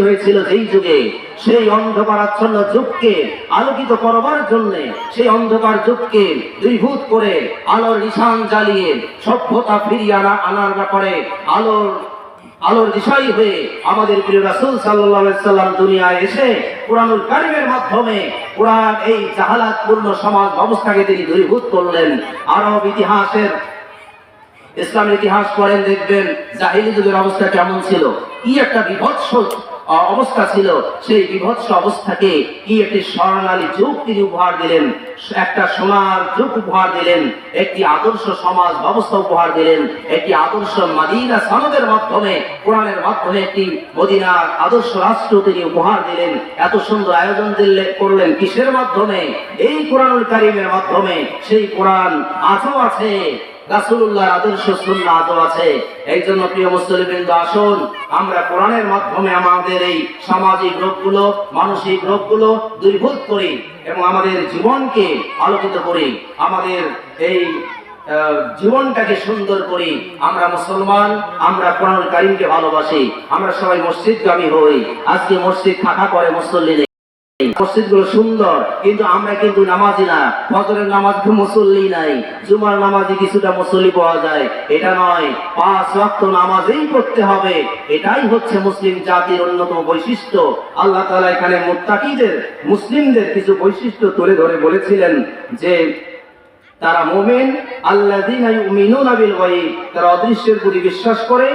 হয়েছিল যেই যুগে। সেই অন্ধকারাচ্ছন্ন যুগকে আলোকিত করবার জন্য সেই অন্ধকার যুগকে দূরীভূত করে আলোর নিশান জ্বালিয়ে সভ্যতা ফিরিয়ে আনা আনার ব্যাপারে আলোর আলোর দিশাই হয়ে আমাদের প্রিয় রাসূল সাল্লাম দুনিয়ায় এসে কোরআনুল কারিমের মাধ্যমে কোরআন এই জাহালাতপূর্ণ সমাজ ব্যবস্থাকে তিনি দূরীভূত করলেন। আরব ইতিহাসের ইসলামের ইতিহাস পড়েন, দেখবেন জাহিলি যুগের অবস্থা কেমন ছিল। কি একটা বিভৎস অবস্থা ছিল সেই বিভৎস অবস্থাকে কি একটি স্বর্ণালী যুগ তিনি উপহার দিলেন, একটা সোনার যুগ উপহার দিলেন, একটি আদর্শ সমাজ ব্যবস্থা উপহার দিলেন, একটি আদর্শ মাদিনা সনদের মাধ্যমে, কোরআনের মাধ্যমে একটি মদিনার আদর্শ রাষ্ট্র তিনি উপহার দিলেন। এত সুন্দর আয়োজন দিলে করলেন কিসের মাধ্যমে? এই কোরআনুল কারিমের মাধ্যমে। সেই কোরআন আজও আছে। আদর্শ আজও আছে। প্রিয় মুসলিমবৃন্দ আসুন, আমরা কোরআনের মাধ্যমে আমাদের এই সামাজিক রোগগুলো, মানসিক রোগগুলো দূরীভূত করি এবং আমাদের জীবনকে আলোকিত করি। আমাদের এই জীবনটাকে সুন্দর করি। আমরা মুসলমান, আমরা কোরআন কারিমকে ভালোবাসি। আমরা সবাই মসজিদগামী হই। আজকে মসজিদ খাখা করে মুসল্লি এটাই মুসলিম জাতির অন্যতম বৈশিষ্ট্য। আল্লাহ তাআলা এখানে মুত্তাকিদের, মুসলিমদের কিছু বৈশিষ্ট্য তুলে ধরে বলেছিলেন যে, তারা মোমেন আল্লাহ তারা অদৃশ্যের প্রতি বিশ্বাস করে।